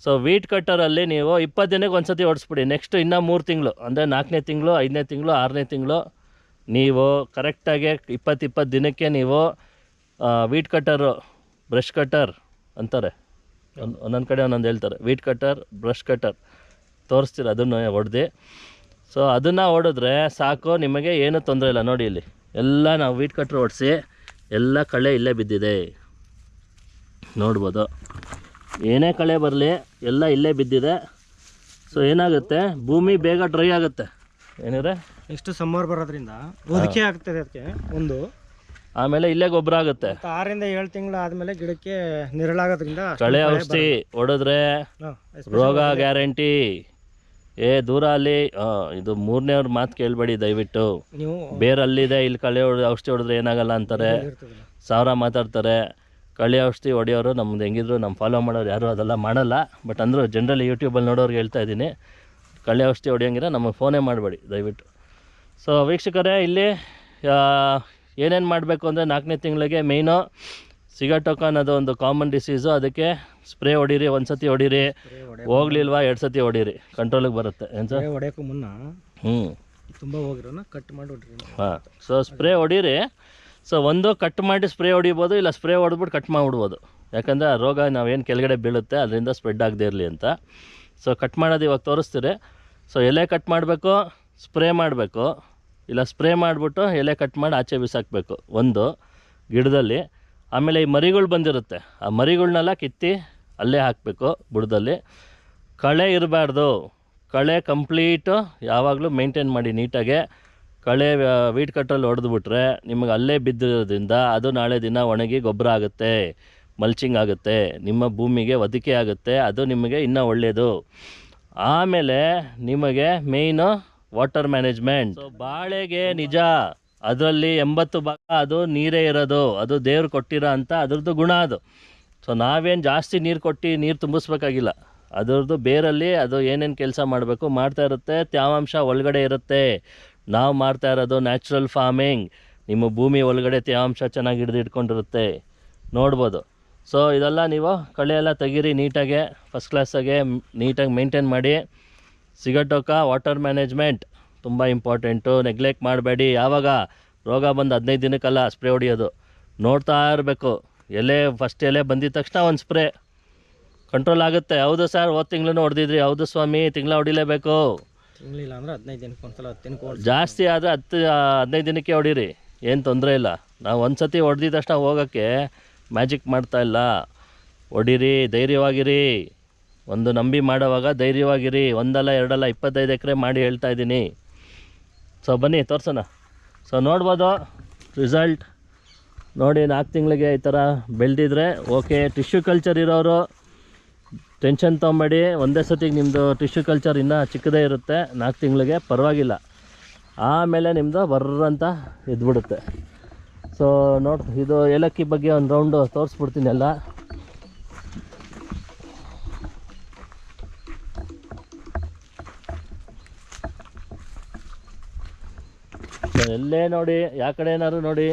ಸೊ ವೀಟ್ ಕಟ್ಟರಲ್ಲಿ ನೀವು ಇಪ್ಪತ್ತು ದಿನಕ್ಕೆ ಒಂದು ಸತಿ ಓಡಿಸ್ಬಿಡಿ. ನೆಕ್ಸ್ಟ್ ಇನ್ನೂ ಮೂರು ತಿಂಗಳು. ಅಂದರೆ ನಾಲ್ಕನೇ ತಿಂಗಳು, ಐದನೇ ತಿಂಗಳು, ಆರನೇ ತಿಂಗಳು. ನೀವು ಕರೆಕ್ಟಾಗಿ ಇಪ್ಪತ್ತು ಇಪ್ಪತ್ತು ದಿನಕ್ಕೆ ನೀವು ವೀಟ್ ಕಟ್ಟರು ಬ್ರಷ್ ಕಟ್ಟರ್ ಅಂತಾರೆ. ಒಂದ್ ಒಂದೊಂದು ಕಡೆ ಒಂದೊಂದು ಹೇಳ್ತಾರೆ. ವೀಟ್ ಕಟ್ಟರ್ ಬ್ರಷ್ ಕಟ್ಟರ್ ತೋರಿಸ್ತೀರ ಅದನ್ನು ಹೊಡೆದು ಸೊ ಅದನ್ನು ಹೊಡೆದ್ರೆ ಸಾಕು, ನಿಮಗೆ ಏನೂ ತೊಂದರೆ ಇಲ್ಲ. ನೋಡಿ ಇಲ್ಲಿ. ಎಲ್ಲ ನಾವು ವೀಟ್ ಕಟ್ರ್ ಹೊಡೆಸಿ ಎಲ್ಲ ಕಳೆ ಇಲ್ಲೇ ಬಿದ್ದಿದೆ. ನೋಡ್ಬೋದು. ಏನೇ ಕಳೆ ಬರಲಿ, ಎಲ್ಲ ಇಲ್ಲೇ ಬಿದ್ದಿದೆ. ಸೊ ಏನಾಗುತ್ತೆ? ಭೂಮಿ ಬೇಗ ಡ್ರೈ ಆಗುತ್ತೆ. ಏನಿದೆ? ಎಷ್ಟು ಸಮ್ಮರ್ ಬರೋದ್ರಿಂದ ಒದಕೆ ಆಗ್ತದೆ ಅದಕ್ಕೆ, ಒಂದು. ಆಮೇಲೆ ಇಲ್ಲೇ ಗೊಬ್ಬರ ಆಗುತ್ತೆ. ಆರಿಂದ ಏಳು ತಿಂಗಳು ಆದ್ಮೇಲೆ ಗಿಡಕ್ಕೆ ನೆರಳಾಗೋದ್ರಿಂದ ಕಳೆ ಔಷಧಿ ಹೊಡೆದ್ರೆ ರೋಗ ಗ್ಯಾರಂಟಿ. ಏ ದೂರ ಅಲ್ಲಿ ಇದು ಮೂರನೇ ಅವ್ರ ಮಾತು ಕೇಳಬೇಡಿ ದಯವಿಟ್ಟು. ನೀವು ಬೇರೆ ಅಲ್ಲಿದೆ ಇಲ್ಲಿ ಕಳೆ ಹೊಡೆದ ಔಷಧಿ ಹೊಡೆದ್ರೆ ಏನಾಗಲ್ಲ ಅಂತಾರೆ. ಸಾವಿರ ಮಾತಾಡ್ತಾರೆ. ಕಳೆ ಔಷಧಿ ಹೊಡೆಯೋರು ನಮ್ದು ಹೆಂಗಿದ್ರು ನಮ್ಮ ಫಾಲೋ ಮಾಡೋರು ಯಾರು ಅದೆಲ್ಲ ಮಾಡಲ್ಲ. ಬಟ್ ಅಂದರೂ ಜನರಲಿ ಯೂಟ್ಯೂಬಲ್ಲಿ ನೋಡೋರ್ಗೆ ಹೇಳ್ತಾ ಇದ್ದೀನಿ. ಕಳೆ ಔಷಧಿ ಹೊಡೆಯೋಂಗಿರ ನಮಗೆ ಫೋನೇ ಮಾಡಬೇಡಿ ದಯವಿಟ್ಟು. ಸೊ ವೀಕ್ಷಕರೇ ಇಲ್ಲಿ ಏನೇನು ಮಾಡಬೇಕು ಅಂದರೆ ನಾಲ್ಕನೇ ತಿಂಗಳಿಗೆ ಮೇಯ್ನು ಸಿಗಟೋಕ ಅನ್ನೋದು ಒಂದು ಕಾಮನ್ ಡಿಸೀಸು ಅದಕ್ಕೆ ಸ್ಪ್ರೇ ಹೊಡೀರಿ ಒಂದು ಸತಿ ಹೊಡೀರಿ ಹೋಗ್ಲಿಲ್ವಾ ಎರಡು ಸತಿ ಹೊಡೀರಿ ಕಂಟ್ರೋಲಿಗೆ ಬರುತ್ತೆ ಏನು ಸರ್? ಹೊಡೆಯೋಕ್ಕೂ ಮುನ್ನ ಹ್ಞೂ ತುಂಬ ಹೋಗಿರೋನ ಕಟ್ ಮಾಡಿ ಹೊಡ್ರಿ ಹಾಂ. ಸೊ ಸ್ಪ್ರೇ ಹೊಡೀರಿ. ಸೊ ಒಂದು ಕಟ್ ಮಾಡಿ ಸ್ಪ್ರೇ ಹೊಡಿಬೋದು ಇಲ್ಲ ಸ್ಪ್ರೇ ಹೊಡೆದ್ಬಿಟ್ಟು ಕಟ್ ಮಾಡಿಬಿಡ್ಬೋದು. ಯಾಕಂದರೆ ಆ ರೋಗ ನಾವೇನು ಕೆಳಗಡೆ ಬೀಳುತ್ತೆ ಅದರಿಂದ ಸ್ಪ್ರೆಡ್ ಆಗದೇ ಇರಲಿ ಅಂತ. ಸೊ ಕಟ್ ಮಾಡೋದು ಇವಾಗ ತೋರಿಸ್ತೀರಿ. ಸೊ ಎಲೆ ಕಟ್ ಮಾಡಬೇಕು ಸ್ಪ್ರೇ ಮಾಡಬೇಕು. ಇಲ್ಲ ಸ್ಪ್ರೇ ಮಾಡಿಬಿಟ್ಟು ಎಲೆ ಕಟ್ ಮಾಡಿ ಆಚೆ ಬಿಸಾಕಬೇಕು. ಒಂದು, ಗಿಡದಲ್ಲಿ. ಆಮೇಲೆ ಈ ಮರಿಗಳು ಬಂದಿರುತ್ತೆ. ಆ ಮರಿಗಳ್ನೆಲ್ಲ ಕಿತ್ತಿ ಅಲ್ಲೇ ಹಾಕಬೇಕು ಬುಡದಲ್ಲಿ. ಕಳೆ ಇರಬಾರ್ದು. ಕಳೆ ಕಂಪ್ಲೀಟು ಯಾವಾಗಲೂ ಮೇಂಟೈನ್ ಮಾಡಿ ನೀಟಾಗೆ. ಕಳೆ ವೀಟ್ ಕಟ್ಟಲ್ಲಿ ಹೊಡೆದ್ಬಿಟ್ರೆ ನಿಮಗೆ ಅಲ್ಲೇ ಬಿದ್ದಿರೋದ್ರಿಂದ ಅದು ನಾಳೆ ದಿನ ಒಣಗಿ ಗೊಬ್ಬರ ಆಗುತ್ತೆ ಮಲ್ಚಿಂಗ್ ಆಗುತ್ತೆ, ನಿಮ್ಮ ಭೂಮಿಗೆ ಒದಿಕೆ ಆಗುತ್ತೆ, ಅದು ನಿಮಗೆ ಇನ್ನೂ ಒಳ್ಳೆಯದು ಆಮೇಲೆ ನಿಮಗೆ ಮೇಯ್ನು ವಾಟರ್ ಮ್ಯಾನೇಜ್ಮೆಂಟ್. ಬಾಳೆಗೆ ನಿಜ. ಅದರಲ್ಲಿ ಎಂಬತ್ತು ಭಾಗ ಅದು ನೀರೇ ಇರೋದು. ಅದು ದೇವ್ರು ಕೊಟ್ಟಿರೋ ಅಂತ ಅದ್ರದ್ದು ಗುಣ ಅದು. ಸೊ ನಾವೇನು ಜಾಸ್ತಿ ನೀರು ಕೊಟ್ಟು ನೀರು ತುಂಬಿಸ್ಬೇಕಾಗಿಲ್ಲ. ಅದರದ್ದು ಬೇರಲ್ಲಿ ಅದು ಏನೇನು ಕೆಲಸ ಮಾಡಬೇಕು ಮಾಡ್ತಾ ಇರುತ್ತೆ. ತೇವಾಂಶ ಒಳಗಡೆ ಇರುತ್ತೆ. ನಾವು ಮಾಡ್ತಾ ಇರೋದು ನ್ಯಾಚುರಲ್ ಫಾರ್ಮಿಂಗ್. ನಿಮ್ಮ ಭೂಮಿ ಒಳಗಡೆ ತೇವಾಂಶ ಚೆನ್ನಾಗಿ ಹಿಡಿದು ಇಟ್ಕೊಂಡಿರುತ್ತೆ. ನೋಡ್ಬೋದು. ಸೊ ಇದೆಲ್ಲ ನೀವು ಕಳೆ ಎಲ್ಲ ತೆಗೀರಿ ನೀಟಾಗೆ ಫಸ್ಟ್ ಕ್ಲಾಸಾಗೆ ನೀಟಾಗಿ ಮೇಂಟೈನ್ ಮಾಡಿ. Sigatoka water management. ತುಂಬ ಇಂಪಾರ್ಟೆಂಟು. ನೆಗ್ಲೆಕ್ಟ್ ಮಾಡಬೇಡಿ. ಯಾವಾಗ? ರೋಗ ಬಂದು ಹದಿನೈದು ದಿನಕ್ಕಲ್ಲ ಸ್ಪ್ರೇ ಹೊಡಿಯೋದು. ನೋಡ್ತಾ ಇರಬೇಕು. ಎಲೆ ಫಸ್ಟ್ ಎಲೆ ಬಂದಿದ ತಕ್ಷಣ ಒಂದು ಸ್ಪ್ರೇ. ಕಂಟ್ರೋಲ್ ಆಗುತ್ತೆ. ಹೌದು ಸರ್ ಹೋದ ತಿಂಗ್ಳೂ ಹೊಡೆದಿದ್ರಿ. ಹೌದು ಸ್ವಾಮಿ ತಿಂಗಳ ಹೊಡಿಲೇಬೇಕು. ತಿಂಗಳಿಲ್ಲ ಅಂದ್ರೆ ಹದಿನೈದು ದಿನಕ್ಕೆ ಒಂದ್ಸಲ ಹತ್ತು ದಿನಕ್ಕೆ ಜಾಸ್ತಿ ಆದರೆ ಹತ್ತು ಹದಿನೈದು ದಿನಕ್ಕೆ ಹೊಡೀರಿ. ಏನು ತೊಂದರೆ ಇಲ್ಲ. ನಾವು ಒಂದು ಸತಿ ಹೊಡೆದಿದ ತಕ್ಷಣ ಹೋಗೋಕ್ಕೆ ಮ್ಯಾಜಿಕ್ ಮಾಡ್ತಾ ಇಲ್ಲ. ಹೊಡೀರಿ ಧೈರ್ಯವಾಗಿರಿ. ಒಂದು ನಂಬಿ ಮಾಡೋವಾಗ ಧೈರ್ಯವಾಗಿರಿ, ಒಂದಲ್ಲ, ಎರಡಲ್ಲ, ಇಪ್ಪತ್ತೈದು ಎಕರೆ ಮಾಡಿ ಹೇಳ್ತಾ ಇದ್ದೀನಿ. ಸೊ ಬನ್ನಿ, ತೋರ್ಸೋಣ. ಸೊ ನೋಡ್ಬೋದು ರಿಸಲ್ಟ್ ನೋಡಿ, ನಾಲ್ಕು ತಿಂಗಳಿಗೆ ಈ ಥರ ಬೆಳೆದಿದ್ರೆ ಓಕೆ ಟಿಶ್ಯೂ ಕಲ್ಚರ್ ಇರೋರು ಟೆನ್ಷನ್ ತೊಗೊಂಬೇಡಿ. ಒಂದೇ ಸತಿಗೆ ನಿಮ್ಮದು ಟಿಶ್ಯೂ ಕಲ್ಚರ್ ಇನ್ನೂ ಚಿಕ್ಕದೇ ಇರುತ್ತೆ. ನಾಲ್ಕು ತಿಂಗಳಿಗೆ ಪರವಾಗಿಲ್ಲ. ಆಮೇಲೆ ನಿಮ್ಮದು ಬರ್ರಂತ ಇದ್ಬಿಡುತ್ತೆ. ಸೊ ನೋಡಿ, ಇದು ಏಲಕ್ಕಿ ಬಗ್ಗೆ ಒಂದು ರೌಂಡು ತೋರಿಸ್ಬಿಡ್ತೀನಿ ಎಲ್ಲ ನೋಡಿ ಯಾವ ಕಡೆ ಏನಾದ್ರು ನೋಡಿ.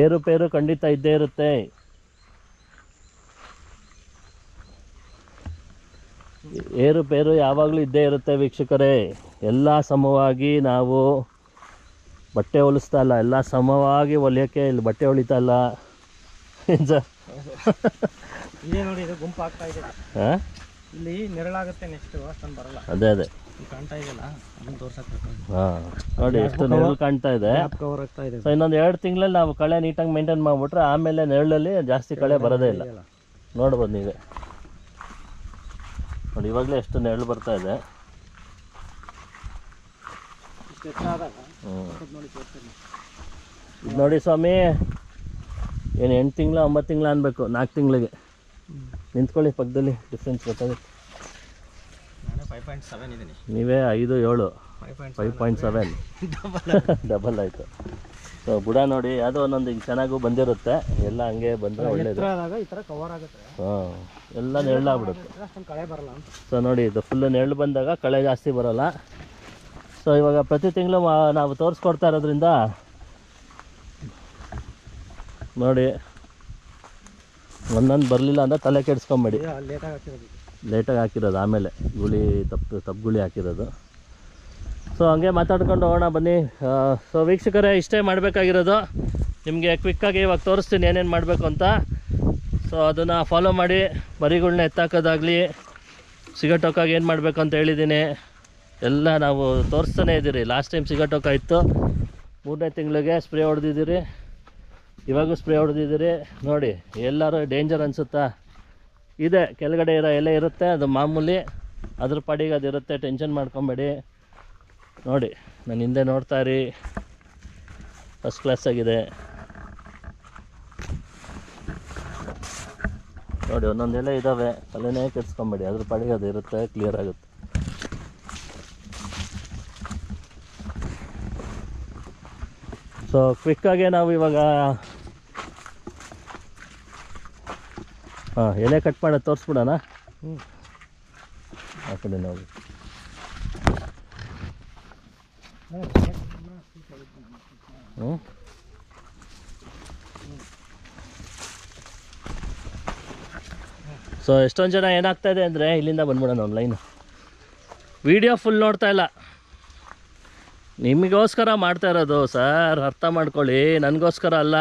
ಏರುಪೇರು ಖಂಡಿತ ಇದ್ದೇ ಇರುತ್ತೆ. ಏರುಪೇರು ಯಾವಾಗಲೂ ಇದ್ದೇ ಇರುತ್ತೆ ವೀಕ್ಷಕರೇ. ಎಲ್ಲ ಸಮವಾಗಿ ನಾವು ಬಟ್ಟೆ ಹೊಲಿಸ್ತಾ ಇಲ್ಲ. ಎಲ್ಲ ಸಮವಾಗಿ ಹೊಲಿಯೋಕ್ಕೆ ಇಲ್ಲಿ ಬಟ್ಟೆ ಹೊಲಿತಾ ಇಲ್ಲ. ಇದೇ ನೋಡಿ ಇದು ಗುಂಪು ಆಗ್ತಾ ಇದೆ. ಹಾಂ? ಇಲ್ಲಿ ನೆರಳಾಗುತ್ತೆ ನೆಕ್ಸ್ಟ್ ಅಷ್ಟೊಂದು ಬರಲ್ಲ. ಅದೇ ಅದೇ. ಇಲ್ಲಿ ಕಾಣ್ತಾ ಇದೆಯಲ್ಲ ಅದನ್ನ ತೋರ್ಸಕ್ಕೆ ಹಾಂ. ನೋಡಿ ಎಷ್ಟು ನೆರಳು ಕಾಣ್ತಾ ಇದೆ. ಕವರ್ ಆಗ್ತಾ ಇದೆ. ಸೊ ಇನ್ನೊಂದು ಎರಡು ತಿಂಗಳಲ್ಲಿ ನಾವು ಕಳೆ ನೀಟಾಗಿ ಮೇಂಟೈನ್ ಮಾಡಿಬಿಟ್ರೆ ಆಮೇಲೆ ನೆರಳಲ್ಲಿ ಜಾಸ್ತಿ ಕಳೆ ಬರೋದೇ ಇಲ್ಲ. ನೋಡ್ಬೋದು ನೀವೇ. ನೋಡಿ ಇವಾಗಲೇ ಎಷ್ಟು ನೆರಳು ಬರ್ತಾ ಇದು ನೋಡಿ ಸ್ವಾಮಿ ಏನು ಎಂಟು ತಿಂಗಳು ಒಂಬತ್ತು ತಿಂಗಳು ಅನ್ಬೇಕು ನಾಲ್ಕು ತಿಂಗಳಿಗೆ. ನಿಂತ್ಕೊಳ್ಳಿ ಪಕ್ಕದಲ್ಲಿ ಡಿಫ್ರೆನ್ಸ್ ಗೊತ್ತಾಗುತ್ತೆ. ನಾನೇ ಫೈವ್ ಪಾಯಿಂಟ್ ಸೆವೆನ್ ಇದ್ದೀನಿ. ನೀವೇ ಐದು ಏಳು. Five point five point seven double ಆಯಿತು. ಸೊ ಬುಡ ನೋಡಿ ಯಾವುದೋ ಒಂದೊಂದು ಹಿಂಗೆ ಚೆನ್ನಾಗೂ ಬಂದಿರುತ್ತೆ. ಎಲ್ಲ ಹಂಗೆ ಬಂದರೆ ಒಳ್ಳೇದು. ಎತ್ತರ ಆದಾಗ ಈ ಥರ ಕವರ್ ಆಗುತ್ತೆ. ಹಾಂ ಎಲ್ಲ ನೆರಳಾಗ್ಬಿಡುತ್ತೆ ಆಗ್ಬಿಡುತ್ತೆ. ಕಳೆ ಬರಲ್ಲ ಅಂತ. ಸೊ ನೋಡಿ ಇದು ಫುಲ್ಲು ನೆರಳು ಬಂದಾಗ ಕಳೆ ಜಾಸ್ತಿ ಬರೋಲ್ಲ. ಸೊ ಇವಾಗ ಪ್ರತಿ ತಿಂಗಳು ನಾವು ತೋರಿಸ್ಕೊಡ್ತಾ ಇರೋದ್ರಿಂದ ನೋಡಿ ಒಂದೊಂದು ಬರಲಿಲ್ಲ ಅಂದರೆ ತಲೆ ಕೆಡಿಸ್ಕೊಂಬೇಡಿ. ಲೇಟಾಗಿ ಹಾಕಿರೋದು ಲೇಟಾಗಿ ಹಾಕಿರೋದು ಆಮೇಲೆ ಗುಳಿ ತಪ್ಪು ತಪ್ಪು ಗುಳಿ ಹಾಕಿರೋದು. ಸೊ ಹಂಗೆ ಮಾತಾಡ್ಕೊಂಡು ಹೋಗೋಣ ಬನ್ನಿ. ಸೊ ವೀಕ್ಷಕರೇ ಇಷ್ಟೇ ಮಾಡಬೇಕಾಗಿರೋದು. ನಿಮಗೆ ಕ್ವಿಕ್ಕಾಗಿ ಇವಾಗ ತೋರಿಸ್ತೀನಿ ಏನೇನು ಮಾಡಬೇಕು ಅಂತ. ಸೊ ಅದನ್ನು ಫಾಲೋ ಮಾಡಿ ಮರಿಗಳ್ನ ಎತ್ತಾಕೋದಾಗಲಿ ಸಿಗಟೋಕಾಗಿ ಏನು ಮಾಡಬೇಕು ಅಂತ ಹೇಳಿದ್ದೀನಿ ಎಲ್ಲ ನಾವು ತೋರಿಸ್ತಾನೆ ಇದ್ದೀರಿ ಲಾಸ್ಟ್ ಟೈಮ್ ಸಿಗಟೋಕ ಇತ್ತು. ಮೂರನೇ ತಿಂಗಳಿಗೆ ಸ್ಪ್ರೇ ಹೊಡೆದಿದ್ದೀರಿ. ಇವಾಗೂ ಸ್ಪ್ರೇ ಹೊಡೆದಿದ್ದೀರಿ. ನೋಡಿ, ಎಲ್ಲರೂ ಡೇಂಜರ್ ಅನಿಸುತ್ತಾ? ಇದೆ, ಕೆಳಗಡೆ ಇರೋ ಎಲೆ ಇರುತ್ತೆ, ಅದು ಮಾಮೂಲಿ. ಅದ್ರ ಪಾಡಿಗೆ ಅದು ಇರುತ್ತೆ ಟೆನ್ಷನ್ ಮಾಡ್ಕೊಬೇಡಿ. ನೋಡಿ, ನಾನು ಹಿಂದೆ ನೋಡ್ತಾ ಇರಿ. ಫಸ್ಟ್ ಕ್ಲಾಸ್ ಆಗಿದೆ. ನೋಡಿ, ಒಂದೊಂದು ಎಲೆ ಇದ್ದಾವೆ ತಲೆನೇ ಕೆಡ್ಸ್ಕೊಂಬೇಡಿ. ಅದ್ರ ಪಾಡಿಗೆ ಅದು ಇರುತ್ತೆ ಕ್ಲಿಯರ್ ಆಗುತ್ತೆ. ಸೊ ಕ್ವಿಕ್ಕಾಗೆ ನಾವು ಇವಾಗ ಹಾಂ, ಎಲೆ ಕಟ್ ಮಾಡೋದು ತೋರಿಸ್ಬಿಡೋಣ. ಹ್ಞೂ ಆ ಕಡೆ ನಾವು. ಹ್ಞೂ ಸೊ ಎಷ್ಟೊಂದು ಜನ ಏನಾಗ್ತಾ ಇದೆ ಅಂದರೆ ಇಲ್ಲಿಂದ ಬಂದ್ಬಿಡೋಣ ಒಂದು ಲೈನು. ವಿಡಿಯೋ ಫುಲ್ ನೋಡ್ತಾ ಇಲ್ಲ. ನಿಮಗೋಸ್ಕರ ಮಾಡ್ತಾ ಇರೋದು, ಸರ್. ಅರ್ಥ ಮಾಡ್ಕೊಳ್ಳಿ. ನನಗೋಸ್ಕರ ಅಲ್ಲ.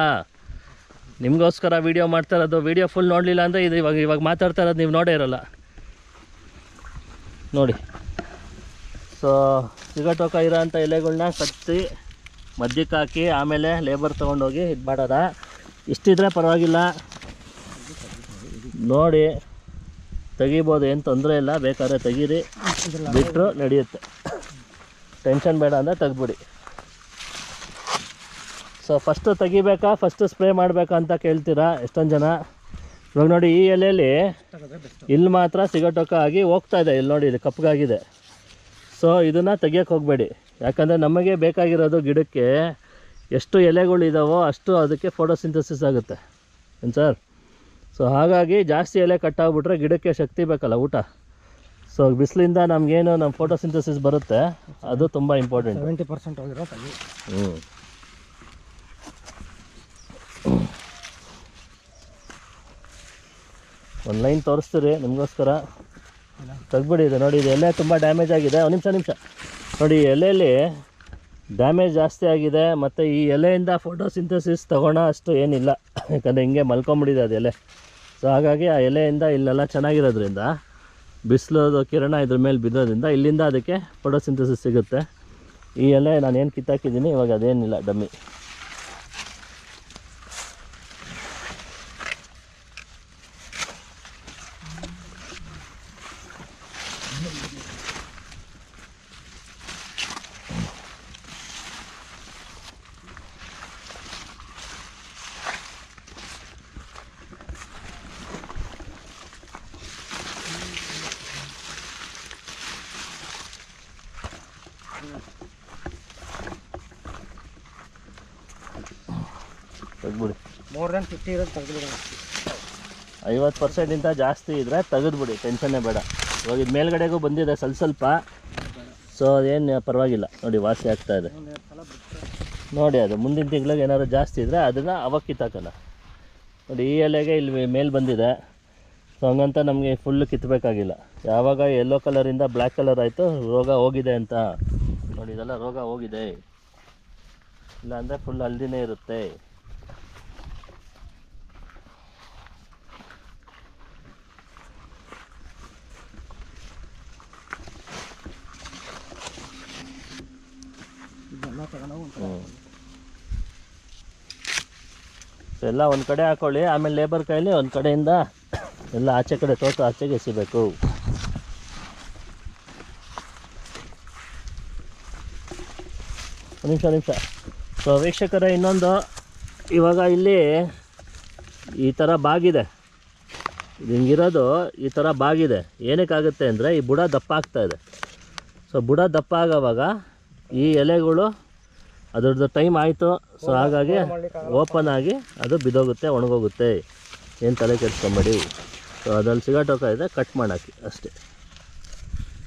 ನಿಮಗೋಸ್ಕರ ವೀಡಿಯೋ ಮಾಡ್ತಾ ಇರೋದು ವೀಡಿಯೋ ಫುಲ್ ನೋಡಲಿಲ್ಲ ಅಂದರೆ ಇದು ಇವಾಗ ಇವಾಗ ಮಾತಾಡ್ತಾ ಇರೋದು ನೀವು ನೋಡೇ ಇರೋಲ್ಲ. ನೋಡಿ. ಸೊ ಸಿಗಟೋಕ ಇರೋ ಅಂಥ ಎಲೆಗಳ್ನ ಸತ್ತಿ ಮಧ್ಯಕ್ಕೆ ಹಾಕಿ ಆಮೇಲೆ ಲೇಬರ್ ತೊಗೊಂಡೋಗಿ ಇದು ಮಾಡೋದ? ಇಷ್ಟಿದ್ರೆ ಪರವಾಗಿಲ್ಲ. ನೋಡಿ. ತೆಗಿಬೋದು, ಏನು ತೊಂದರೆ ಇಲ್ಲ. ಬೇಕಾದ್ರೆ ತೆಗೀರಿ. ಬಿಟ್ಟರು ನಡೆಯುತ್ತೆ. ಟೆನ್ಷನ್ ಬೇಡ ಅಂದರೆ ತೆಗ್ದ್ಬಿಡಿ. ಸೊ ಫಸ್ಟು ತೆಗಿಬೇಕಾ? ಫಸ್ಟು ಸ್ಪ್ರೇ ಮಾಡಬೇಕಾ ಅಂತ ಕೇಳ್ತೀರಾ? ಎಷ್ಟೊಂದು ಜನ? ಇವಾಗ ನೋಡಿ ಈ ಎಲೆಯಲ್ಲಿ ಇಲ್ಲಿ ಮಾತ್ರ ಸಿಗಟೋಕ ಆಗಿ ಹೋಗ್ತಾ ಇದೆ. ಇಲ್ಲಿ ನೋಡಿ ಇದು ಕಪ್ಪಗಾಗಿದೆ ಸೊ ಇದನ್ನು ತೆಗಿಯೋಕ್ಕೆ ಹೋಗಬೇಡಿ. ಯಾಕಂದರೆ ನಮಗೆ ಬೇಕಾಗಿರೋದು ಗಿಡಕ್ಕೆ ಎಷ್ಟು ಎಲೆಗಳಿದಾವೋ ಅಷ್ಟು ಅದಕ್ಕೆ ಫೋಟೋಸಿಂಥಸಿಸ್ ಆಗುತ್ತೆ. ಏನು ಸರ್? ಸೊ ಹಾಗಾಗಿ ಜಾಸ್ತಿ ಎಲೆ ಕಟ್ಟಾಗ್ಬಿಟ್ರೆ ಗಿಡಕ್ಕೆ ಶಕ್ತಿ ಬೇಕಲ್ಲ ಊಟ. ಸೊ ಬಿಸಿಲಿಂದ ನಮಗೇನು ನಮ್ಮ ಫೋಟೋಸಿಂಥಸಿಸ್ ಬರುತ್ತೆ. ಅದು ತುಂಬ ಇಂಪಾರ್ಟೆಂಟ್ ಸೆವೆಂಟಿ ಪರ್ಸೆಂಟ್ ಹ್ಞೂ ಒಂದು ಲೈನ್ ತೋರಿಸ್ತೀರಿ ನಿಮಗೋಸ್ಕರ? ತೆಗ್ಬಿಡಿ ಇದು ನೋಡಿ, ಇದು ಎಲೆ ತುಂಬ ಡ್ಯಾಮೇಜ್ ಆಗಿದೆ. ಒಂದು ನಿಮಿಷ ನಿಮಿಷ. ನೋಡಿ ಎಲೆಯಲ್ಲಿ ಡ್ಯಾಮೇಜ್ ಜಾಸ್ತಿ ಆಗಿದೆ. ಮತ್ತು ಈ ಎಲೆಯಿಂದ ಫೋಟೋಸಿಂಥಸಿಸ್ ತೊಗೊಳೋ ಅಷ್ಟು ಏನಿಲ್ಲ. ಯಾಕಂದರೆ ಹಿಂಗೆ ಮಲ್ಕೊಂಬಿಡಿದೆ ಅದು ಎಲೆ. ಸೊ ಹಾಗಾಗಿ ಆ ಎಲೆಯಿಂದ ಇಲ್ಲೆಲ್ಲ ಚೆನ್ನಾಗಿರೋದ್ರಿಂದ, ಬಿಸಿಲೋದು ಕಿರಣ ಇದ್ರ ಮೇಲೆ ಬಿದ್ದೋದ್ರಿಂದ ಇಲ್ಲಿಂದ ಅದಕ್ಕೆ ಫೋಟೋಸಿಂಥಸಿಸ್ ಸಿಗುತ್ತೆ. ಈ ಎಲೆ ನಾನು ಏನು ಕಿತ್ತಾಕಿದ್ದೀನಿ, ಇವಾಗ ಅದೇನಿಲ್ಲ, ಡಮ್ಮಿ. ತೆಗ್ಬಿಡಿ ಮೋರ್ ದನ್ ಫಿಫ್ಟಿ ಇರೋದು ತೆಗೆದ್ಬಿಡಿ. ಐವತ್ತು ಪರ್ಸೆಂಟಿಂತ ಜಾಸ್ತಿ ಇದ್ರೆ ತೆಗೆದ್ಬಿಡಿ ಟೆನ್ಷನ್ನೇ ಬೇಡ. ಇವಾಗ ಇದು ಮೇಲ್ಗಡೆಗೂ ಬಂದಿದೆ ಸ್ವಲ್ಪ ಸ್ವಲ್ಪ. ಸೊ ಅದೇನು ಪರವಾಗಿಲ್ಲ. ನೋಡಿ ವಾಸಿ ಆಗ್ತಾ ಇದೆ. ನೋಡಿ ಅದು ಮುಂದಿನ ತಿಂಗಳಿಗೆ ಏನಾದ್ರು ಜಾಸ್ತಿ ಇದ್ದರೆ ಅದನ್ನು ಅವಾಗ ಕಿತ್ತಾಕಲ್ಲ ನೋಡಿ ಈ ಎಲೆಗೆ ಇಲ್ಲಿ ಮೇಲೆ ಬಂದಿದೆ. ಸೊ ಹಂಗಂತ ನಮಗೆ ಫುಲ್ ಕಿತ್ತಬೇಕಾಗಿಲ್ಲ ಯಾವಾಗ ಯೆಲ್ಲೋ ಕಲರಿಂದ ಬ್ಲ್ಯಾಕ್ ಕಲರ್ ಆಯಿತು ರೋಗ ಹೋಗಿದೆ ಅಂತ. ನೋಡಿ ಇದೆಲ್ಲ ರೋಗ ಹೋಗಿದೆ. ಇಲ್ಲಾಂದರೆ ಫುಲ್ ಹಲ್ದಿನೇ ಇರುತ್ತೆ ಇದೆಲ್ಲ ಎಲ್ಲ ಒಂದು ಕಡೆ ಹಾಕೊಳ್ಳಿ, ಆಮೇಲೆ ಲೇಬರ್ ಕೈಲಿ ಒಂದು ಕಡೆಯಿಂದ ಎಲ್ಲ ಆಚೆ ಕಡೆ ತೋಟ ಆಚೆಗೆ ಎಸಿಬೇಕು. ನಿಮಿಷ ನಿಮಿಷ. ಸೊ ವೀಕ್ಷಕರ, ಇನ್ನೊಂದು, ಇವಾಗ ಇಲ್ಲಿ ಈ ಥರ ಬಾಗಿದೆ. ಹಿಂಗಿರೋದು ಈ ಥರ ಬಾಗಿದೆ. ಏನಕ್ಕಾಗುತ್ತೆ ಅಂದರೆ ಈ ಬುಡ ದಪ್ಪ ಆಗ್ತಾ ಇದೆ. ಸೊ ಬುಡ ದಪ್ಪ ಆಗೋವಾಗ ಈ ಎಲೆಗಳು ಅದ್ರದ್ದು ಟೈಮ್ ಆಯಿತು. ಸೊ ಹಾಗಾಗಿ ಓಪನ್ ಆಗಿ ಅದು ಬಿದ್ದೋಗುತ್ತೆ ಒಣಗೋಗುತ್ತೆ. ಏನು ತಲೆ ಕೆಡ್ಸ್ಕೊಂಬೇಡಿ. ಸೊ ಅದ್ರಲ್ಲಿ ಸಿಗಾಟೋಕ ಇದೆ ಕಟ್ ಮಾಡಾಕಿ ಅಷ್ಟೇ.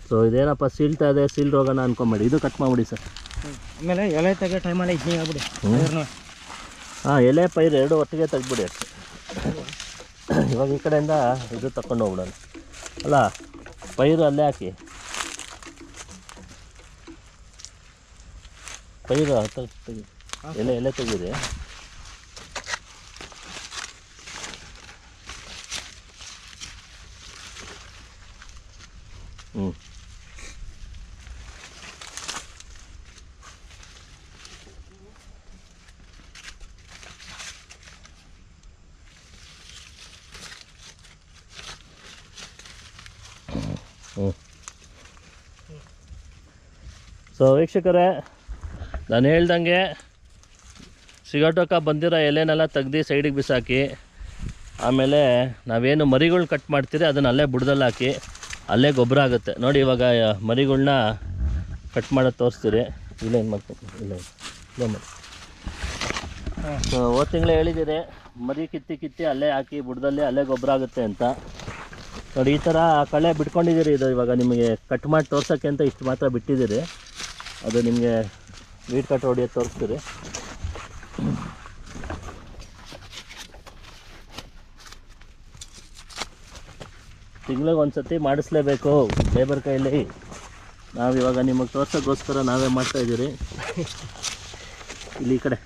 ಸೊ ಇದೇನಪ್ಪ ಸೀಳ್ತಾ ಇದೆ ಸೀಲ್ ರೋಗನ ಅನ್ಕೊಂಬೇಡಿ. ಇದು ಕಟ್ ಮಾಡಿಬಿಡಿ ಸರ್. ಆಮೇಲೆ ಎಲೆ ತೆಗೆ ಟೈಮಲ್ಲಿ ಹಿಂಗೆ ಆಗ್ಬಿಡಿ. ಹಾಂ ಎಲೆ ಪೈರು ಎರಡು ಒಟ್ಟಿಗೆ ತೆಗ್ಬಿಡಿ ಅಷ್ಟೇ. ಇವಾಗ ಈ ಕಡೆಯಿಂದ ಇದು ತಗೊಂಡು ಹೋಗ್ಬಿಡೋಣ ಅಲ್ಲ ಪೈರು ಅಲ್ಲೇ ಹಾಕಿ. ಪೈರು ತ- ತೆಗಿ ಎಲೆ ಎಲೆ ತೆಗೀರಿ ಹ್ಞೂ ಹ್ಞೂ ಸೊ ವೀಕ್ಷಕರೇ ನಾನು ಹೇಳ್ದಂಗೆ ಸಿಗಟೋಕ ಬಂದಿರೋ ಎಲೆನೆಲ್ಲ ತೆಗ್ದು ಸೈಡಿಗೆ ಬಿಸಾಕಿ, ಆಮೇಲೆ ನಾವೇನು ಮರಿಗಳು ಕಟ್ ಮಾಡ್ತೀರಿ ಅದನ್ನು ಅಲ್ಲೇ ಬುಡದಲ್ಲಿ ಹಾಕಿ ಅಲ್ಲೇ ಗೊಬ್ಬರ ಆಗುತ್ತೆ. ನೋಡಿ ಇವಾಗ ಮರಿಗಳ್ನ ಕಟ್ ಮಾಡೋದು ತೋರಿಸ್ತೀರಿ. ಇಲ್ಲ ಏನು ಮಾಡ್ತೀನಿ ಇಲ್ಲ ಇಲ್ಲ ಮಾಡಿ ಸೊ ಹೋದ ತಿಂಗಳೇ ಹೇಳಿದ್ದೀರಿ, ಮರಿ ಕಿತ್ತಿ ಕಿತ್ತಿ ಅಲ್ಲೇ ಹಾಕಿ ಬುಡದಲ್ಲಿ ಅಲ್ಲೇ ಗೊಬ್ಬರ ಆಗುತ್ತೆ ಅಂತ. ನೋಡಿ, ಈ ಥರ ಕಳೆ ಬಿಟ್ಕೊಂಡಿದ್ದೀರಿ ಇದು ಇವಾಗ ನಿಮಗೆ ಕಟ್ ಮಾಡಿ ತೋರ್ಸೋಕ್ಕೆ ಅಂತ ಇಷ್ಟು ಮಾತ್ರ ಬಿಟ್ಟಿದ್ದೀರಿ. ಅದು ನಿಮಗೆ ವೀಡ್ ಕಟ್ ಹೊಡಿಯೋದು ತೋರಿಸ್ತೀರಿ. ತಿಂಗ್ಳಿಗೆ ಒಂದು ಸತಿ ಮಾಡಿಸ್ಲೇಬೇಕು ಲೇಬರ್ ಕೈಯಲ್ಲಿ ನಾವು ಇವಾಗ ನಿಮಗೆ ತೋರ್ಸೋಕ್ಕೋಸ್ಕರ ನಾವೇ ಮಾಡ್ತಾ ಇದ್ದೀರಿ. ಇಲ್ಲಿ ಈ ಕಡೆ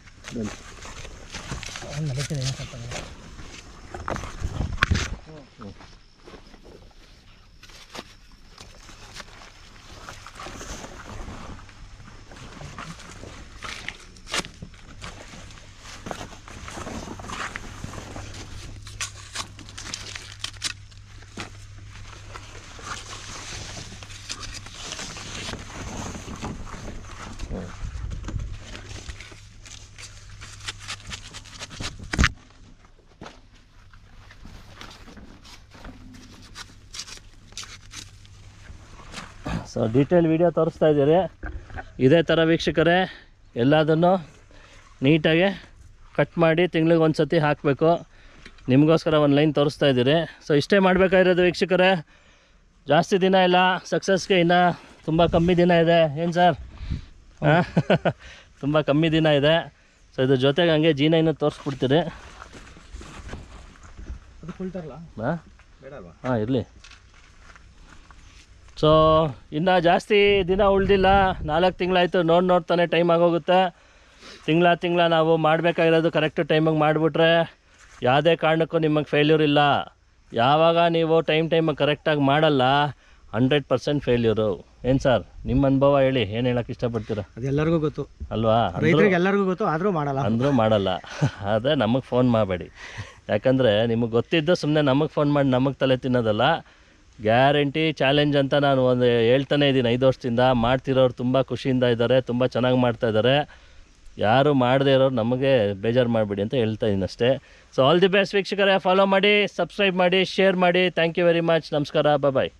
ಸೊ ಡೀಟೇಲ್ ವಿಡಿಯೋ ತೋರಿಸ್ತಾ ಇದ್ದೀರಿ. ಇದೇ ಥರ ವೀಕ್ಷಕರೇ ಎಲ್ಲದನ್ನು ನೀಟಾಗಿ ಕಟ್ ಮಾಡಿ ತಿಂಗ್ಳಿಗೆ ಒಂದು ಸತಿ ಹಾಕಬೇಕು. ನಿಮಗೋಸ್ಕರ ಒಂದು ಲೈನ್ ತೋರಿಸ್ತಾ ಇದ್ದೀರಿ. ಸೊ ಇಷ್ಟೇ ಮಾಡಬೇಕಾಗಿರೋದು ವೀಕ್ಷಕರೇ ಜಾಸ್ತಿ ದಿನ ಇಲ್ಲ ಸಕ್ಸಸ್ಗೆ ಇನ್ನು ತುಂಬ ಕಮ್ಮಿ ದಿನ ಇದೆ. ಏನು ಸರ್ ಹಾಂ? ತುಂಬ ಕಮ್ಮಿ ದಿನ ಇದೆ. ಸೊ ಇದ್ರ ಜೊತೆಗೆ ಹಂಗೆ ಜೀನ ಇನ್ನೂ ತೋರಿಸ್ಬಿಡ್ತೀರಿ. ಹಾಂ ಇರಲಿ. ಸೊ ಇನ್ನು ಜಾಸ್ತಿ ದಿನ ಉಳ್ದಿಲ್ಲ. ನಾಲ್ಕು ತಿಂಗಳಾಯಿತು ನೋಡಿ ನೋಡ್ತಾನೆ ಟೈಮ್ ಆಗೋಗುತ್ತೆ. ತಿಂಗಳ ತಿಂಗಳ ನಾವು ಮಾಡಬೇಕಾಗಿರೋದು ಕರೆಕ್ಟ್ ಟೈಮಿಗೆ ಮಾಡಿಬಿಟ್ರೆ ಯಾವುದೇ ಕಾರಣಕ್ಕೂ ನಿಮಗೆ ಫೇಲ್ಯೂರ್ ಇಲ್ಲ. ಯಾವಾಗ ನೀವು ಟೈಮ್ ಟೈಮಿಗೆ ಕರೆಕ್ಟಾಗಿ ಮಾಡಲ್ಲ ಹಂಡ್ರೆಡ್ ಪರ್ಸೆಂಟ್ ಫೇಲ್ಯೂರು ಏನು ಸರ್ ನಿಮ್ಮ ಅನುಭವ ಹೇಳಿ ಏನು ಹೇಳಕ್ಕೆ ಇಷ್ಟಪಡ್ತೀರ? ಅದೆಲ್ಲರಿಗೂ ಗೊತ್ತು. ಅಲ್ವಾ? ರೈತರಿಗೆ ಎಲ್ಲರಿಗೂ ಗೊತ್ತು ಆದರೂ ಮಾಡಲ್ಲ. ಅಂದರೂ ಮಾಡಲ್ಲ. ಆದರೆ ನಮಗೆ ಫೋನ್ ಮಾಡಬೇಡಿ. ಯಾಕಂದರೆ ನಿಮಗೆ ಗೊತ್ತಿದ್ದು ಸುಮ್ಮನೆ ನಮಗೆ ಫೋನ್ ಮಾಡಿ ನಮಗೆ ತಲೆ ತಿನ್ನೋದಲ್ಲ. ಗ್ಯಾರಂಟಿ ಚಾಲೆಂಜ್ ಅಂತ ನಾನು ಒಂದು ಹೇಳ್ತಾನೆ ಇದ್ದೀನಿ ಐದು ವರ್ಷದಿಂದ. ಮಾಡ್ತಿರೋರು ತುಂಬ ಖುಷಿಯಿಂದ ಇದ್ದಾರೆ, ತುಂಬ ಚೆನ್ನಾಗಿ ಮಾಡ್ತಾ ಇದ್ದಾರೆ. ಯಾರು ಮಾಡದೇ ಇರೋರು ನಮಗೆ ಬೇಜಾರು ಮಾಡಿಬಿಡಿ ಅಂತ ಹೇಳ್ತಾ ಇದ್ದೀನಿ ಅಷ್ಟೇ. ಸೊ ಆಲ್ ದಿ ಬೆಸ್ಟ್ ವೀಕ್ಷಕರೇ ಫಾಲೋ ಮಾಡಿ ಸಬ್ಸ್ಕ್ರೈಬ್ ಮಾಡಿ ಶೇರ್ ಮಾಡಿ. ಥ್ಯಾಂಕ್ ಯು ವೆರಿ ಮಚ್ ನಮಸ್ಕಾರ ಬಾಯ್